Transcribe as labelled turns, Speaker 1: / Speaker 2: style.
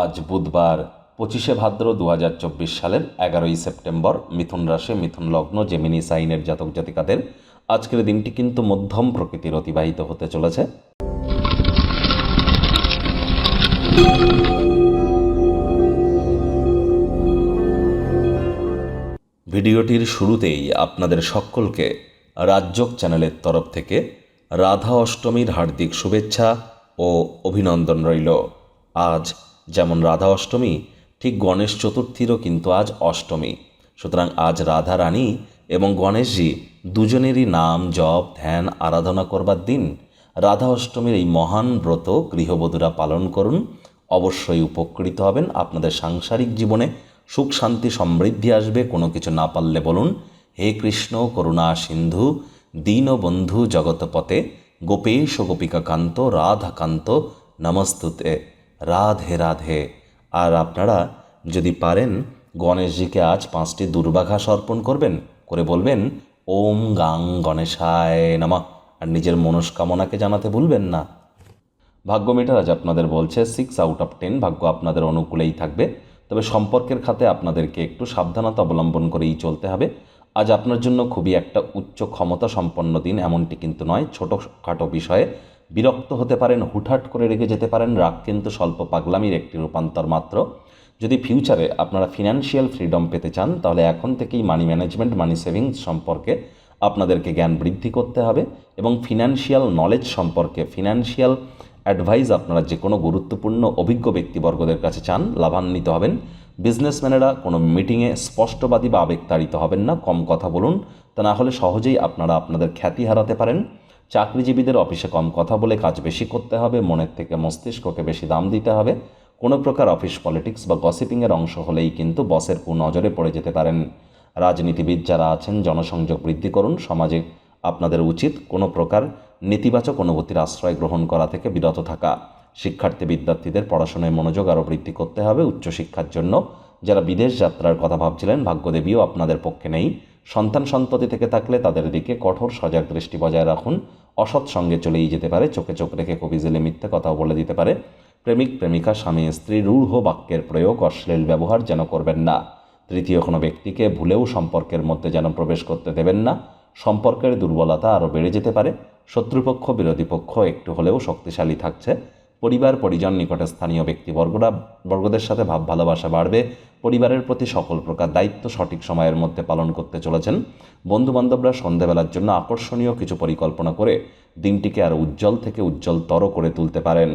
Speaker 1: আজ বুধবার, পঁচিশে ভাদ্র দু সালের এগারোই সেপ্টেম্বর। মিথুন রাশি, মিথুন লগ্ন, জেমিনি সাইনের জাতক জাতিকাদের আজকের দিনটি কিন্তু মধ্যম প্রকৃতির অতিবাহিত হতে চলেছে। ভিডিওটির শুরুতেই আপনাদের সকলকে রাজ্যক চ্যানেলের তরফ থেকে রাধা অষ্টমীর হার্দিক শুভেচ্ছা ও অভিনন্দন রইল। আজ যেমন রাধা অষ্টমী, ঠিক গণেশ চতুর্থীরও কিন্তু আজ অষ্টমী। সুতরাং আজ রাধা রানী এবং গণেশজি দুজনেরই নাম, জপ, ধ্যান, আরাধনা করবার দিন রাধা অষ্টমীর এই মহান ব্রত গৃহবধূরা পালন করুন। অবশ্যই উপকৃত হবেন। আপনাদের সাংসারিক জীবনে সুখ, শান্তি, সমৃদ্ধি আসবে। কোনো কিছু না পারলে বলুন, হে কৃষ্ণ, করুণা, সিন্ধু দীনবন্ধু জগতপতে গোপেশ গোপিকাকান্ত, রাধাকান্ত, নমস্তুতে। রাধে রাধে। আর আপনারা যদি পারেন, গণেশজিকে আজ পাঁচটি দুর্বাঘাস অর্পণ করবেন, করে বলবেন, ওম গাং গণেশায় নামা। আর নিজের মনস্কামনাকে জানাতে ভুলবেন না। ভাগ্য মিটার আজ আপনাদের বলছে, সিক্স আউট অফ টেন ভাগ্য আপনাদের অনুকূলেই থাকবে। তবে সম্পর্কের খাতে আপনাদেরকে একটু সাবধানতা অবলম্বন করেই চলতে হবে। আজ আপনার জন্য খুবই একটা উচ্চ ক্ষমতা সম্পন্ন দিন, এমনটি কিন্তু নয়, ছোটোখাটো বিষয়ে বিরক্ত হতে পারেন, হুটহাট করে রেখে যেতে পারেন, রাগ কিন্তু স্বল্প পাগলামির একটি রূপান্তর মাত্র। যদি ফিউচারে আপনারা ফিনান্সিয়াল ফ্রিডম পেতে চান, তাহলে এখন থেকেই মানি ম্যানেজমেন্ট, মানি সেভিংস সম্পর্কে আপনাদেরকে জ্ঞান বৃদ্ধি করতে হবে এবং ফিনান্সিয়াল নলেজ সম্পর্কে ফিনান্সিয়াল অ্যাডভাইস আপনারা যে কোনো গুরুত্বপূর্ণ অভিজ্ঞ ব্যক্তিবর্গদের কাছে চান, লাভান্বিত হবেন। বিজনেসম্যানেরা কোনো মিটিংয়ে স্পষ্টবাদী বা আবেগতাড়িত হবেন না, কম কথা বলুন। তা না হলে সহজেই আপনারা আপনাদের খ্যাতি হারাতে পারেন। চাকরিজীবীদের অফিসে কম কথা বলে কাজ বেশি করতে হবে, মনের থেকে মস্তিষ্ককে বেশি দাম দিতে হবে। কোনো প্রকার অফিস পলিটিক্স বা গসিপিংয়ের অংশ হলেই কিন্তু বসের কুনজরে পড়ে যেতে পারেন। রাজনীতিবিদ যারা আছেন, জনসংযোগ বৃদ্ধি করুন। সমাজে আপনাদের উচিত কোনো প্রকার নেতিবাচক অনুভূতির আশ্রয় গ্রহণ করা থেকে বিরত থাকা। শিক্ষার্থী বিদ্যার্থীদের পড়াশোনায় মনোযোগ আরও বৃদ্ধি করতে হবে। উচ্চশিক্ষার জন্য যারা বিদেশ যাত্রার কথা ভাবছিলেন, ভাগ্যদেবীও আপনাদের পক্ষে নেই। সন্তান সন্ততি থেকে থাকলে তাদের দিকে কঠোর সজাগ দৃষ্টি বজায় রাখুন। অসৎ সঙ্গে চলেই যেতে পারে, চোখে চোখ রেখে কবিজেলে মিথ্যে কথাও বলে দিতে পারে। প্রেমিক, প্রেমিকা, স্বামী, স্ত্রী, রূঢ় বাক্যের প্রয়োগ, অশ্লীল ব্যবহার যেন করবেন না। তৃতীয় কোনো ব্যক্তিকে ভুলেও সম্পর্কের মধ্যে যেন প্রবেশ করতে দেবেন না। সম্পর্কের দুর্বলতা আরও বেড়ে যেতে পারে। শত্রুপক্ষ, বিরোধী পক্ষ একটু হলেও শক্তিশালী থাকছে। পরিবার, পরিজন নিকটে স্থানীয় ব্যক্তিবর্গরা, বর্গদের সাথে ভাব, ভালোবাসা বাড়বে। পরিবারের প্রতি সকল প্রকার দায়িত্ব সঠিক সময়ের মধ্যে পালন করতে চলেছেন। বন্ধুবান্ধবরা সন্ধ্যাবেলার জন্য আকর্ষণীয় কিছু পরিকল্পনা করে দিনটিকে আরও উজ্জ্বল থেকে উজ্জ্বলতর করে তুলতে পারেন।